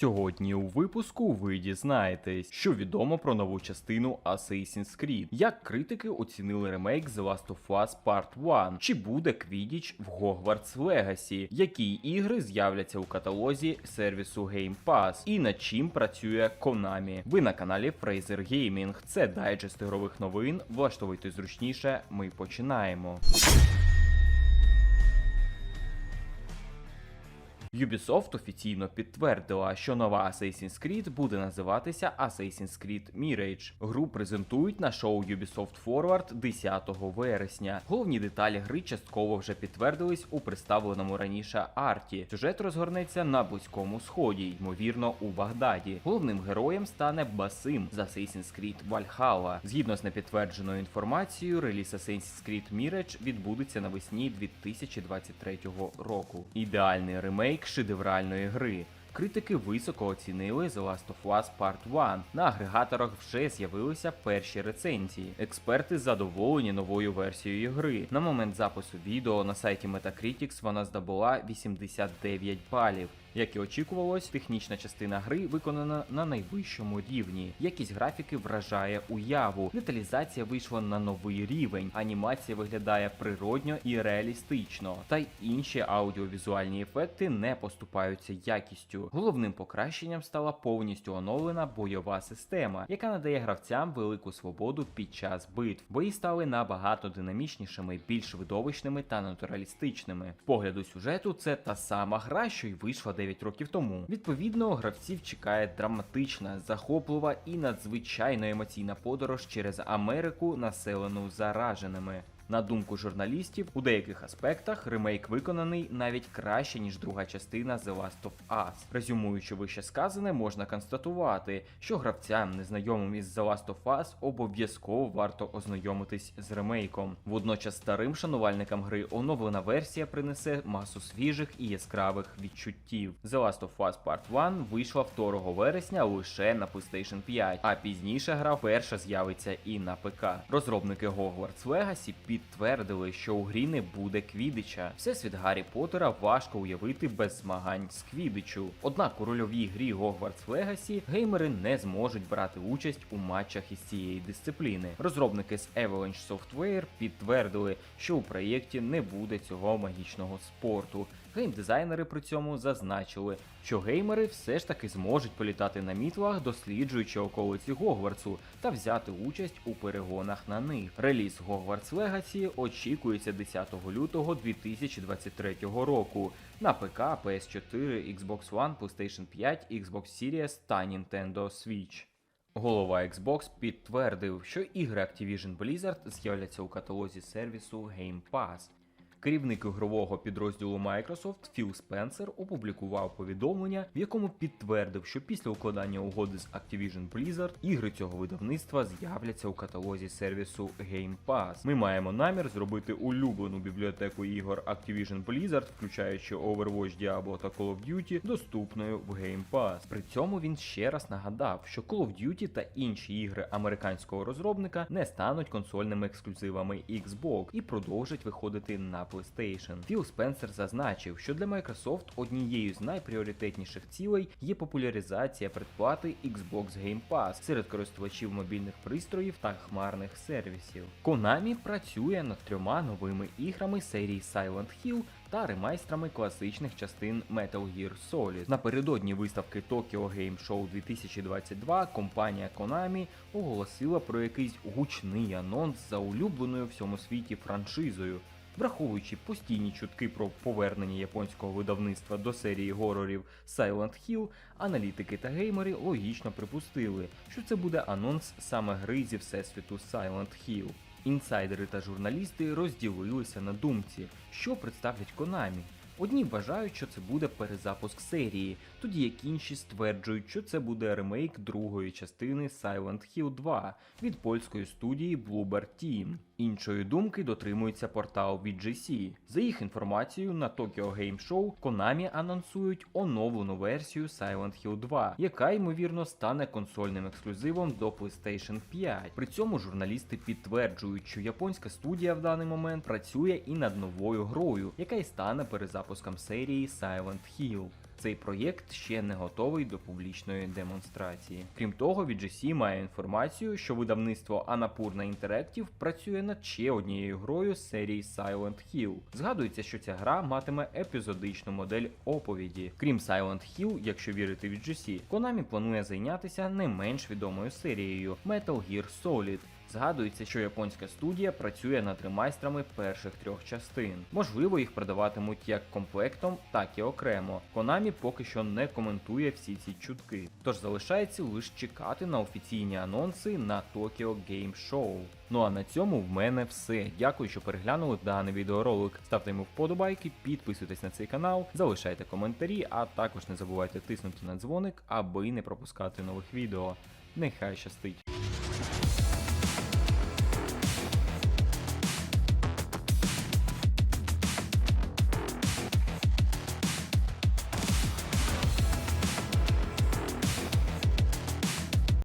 Сьогодні у випуску ви дізнаєтесь, що відомо про нову частину Assassin's Creed, як критики оцінили ремейк The Last of Us Part 1, чи буде Quidditch в Hogwarts Legacy, які ігри з'являться у каталозі сервісу Game Pass, і над чим працює Konami. Ви на каналі Fraser Gaming. Це дайджест ігрових новин. Влаштовуйте зручніше. Ми починаємо. Ubisoft офіційно підтвердила, що нова Assassin's Creed буде називатися Assassin's Creed Mirage. Гру презентують на шоу Ubisoft Forward 10 вересня. Головні деталі гри частково вже підтвердились у представленому раніше арті. Сюжет розгорнеться на близькому сході, ймовірно, у Багдаді. Головним героєм стане Басим з Assassin's Creed Valhalla. Згідно з непідтвердженою інформацією, реліз Assassin's Creed Mirage відбудеться навесні 2023 року. Ідеальний ремейк шедевральної гри. Критики високо оцінили The Last of Us Part 1. На агрегаторах вже з'явилися перші рецензії. Експерти задоволені новою версією гри. На момент запису відео на сайті Metacritics вона здобула 89 балів. Як і очікувалось, технічна частина гри виконана на найвищому рівні. Якість графіки вражає уяву. Деталізація вийшла на новий рівень. Анімація виглядає природньо і реалістично. Та й інші аудіовізуальні ефекти не поступаються якістю. Головним покращенням стала повністю оновлена бойова система, яка надає гравцям велику свободу під час битв. Бої стали набагато динамічнішими, більш видовищними та натуралістичними. З погляду сюжету це та сама гра, що й вийшла 9 років тому. Відповідно, гравців чекає драматична, захоплива і надзвичайно емоційна подорож через Америку, населену зараженими. На думку журналістів, у деяких аспектах ремейк виконаний навіть краще, ніж друга частина The Last of Us. Резюмуючи вище сказане, можна констатувати, що гравцям, незнайомим із The Last of Us, обов'язково варто ознайомитись з ремейком. Водночас старим шанувальникам гри оновлена версія принесе масу свіжих і яскравих відчуттів. The Last of Us Part 1 вийшла 2 вересня лише на PlayStation 5, а пізніше гра вперше з'явиться і на ПК. Розробники Hogwarts Legacy підтвердили, що у грі не буде квідича. Всесвіт Гаррі Поттера важко уявити без змагань з квідичу. Однак у рольовій грі Hogwarts Legacy геймери не зможуть брати участь у матчах із цієї дисципліни. Розробники з Avalanche Software підтвердили, що у проєкті не буде цього магічного спорту. Геймдизайнери при цьому зазначили, що геймери все ж таки зможуть політати на мітлах, досліджуючи околиці Гогвартсу та взяти участь у перегонах на них. Реліз Hogwarts Legacy очікується 10 лютого 2023 року на ПК, PS4, Xbox One, PlayStation 5, Xbox Series та Nintendo Switch. Голова Xbox підтвердив, що ігри Activision Blizzard з'являться у каталозі сервісу Game Pass. Керівник ігрового підрозділу Microsoft Філ Спенсер опублікував повідомлення, в якому підтвердив, що після укладання угоди з Activision Blizzard ігри цього видавництва з'являться у каталозі сервісу Game Pass. Ми маємо намір зробити улюблену бібліотеку ігор Activision Blizzard, включаючи Overwatch, Diablo та Call of Duty, доступною в Game Pass. При цьому він ще раз нагадав, що Call of Duty та інші ігри американського розробника не стануть консольними ексклюзивами Xbox і продовжать виходити на PlayStation. Філ Спенсер зазначив, що для Microsoft однією з найпріоритетніших цілей є популяризація предплати Xbox Game Pass серед користувачів мобільних пристроїв та хмарних сервісів. Konami працює над трьома новими іграми серії Silent Hill та ремайстрами класичних частин Metal Gear Solid. Напередодні виставки Tokyo Game Show 2022 компанія Konami оголосила про якийсь гучний анонс за улюбленою в всьому світі франшизою. Враховуючи постійні чутки про повернення японського видавництва до серії горорів Silent Hill, аналітики та геймери логічно припустили, що це буде анонс саме гри зі всесвіту Silent Hill. Інсайдери та журналісти розділилися на думці, що представлять Konami. Одні вважають, що це буде перезапуск серії, тоді як інші стверджують, що це буде ремейк другої частини Silent Hill 2 від польської студії Bloober Team. Іншої думки дотримується портал VGC. За їх інформацією, на Tokyo Game Show Konami анонсують оновлену версію Silent Hill 2, яка ймовірно стане консольним ексклюзивом до PlayStation 5. При цьому журналісти підтверджують, що японська студія в даний момент працює і над новою грою, яка й стане перезапуском серії Silent Hill. Цей проєкт ще не готовий до публічної демонстрації. Крім того, VGC має інформацію, що видавництво Annapurna Interactive працює над ще однією грою з серії Silent Hill. Згадується, що ця гра матиме епізодичну модель оповіді. Крім Silent Hill, якщо вірити VGC, Konami планує зайнятися не менш відомою серією Metal Gear Solid. Згадується, що японська студія працює над ремайстрами перших трьох частин. Можливо, їх продаватимуть як комплектом, так і окремо. Konami поки що не коментує всі ці чутки. Тож залишається лише чекати на офіційні анонси на Tokyo Game Show. Ну а на цьому в мене все. Дякую, що переглянули даний відеоролик. Ставте йому вподобайки, підписуйтесь на цей канал, залишайте коментарі, а також не забувайте тиснути на дзвоник, аби не пропускати нових відео. Нехай щастить!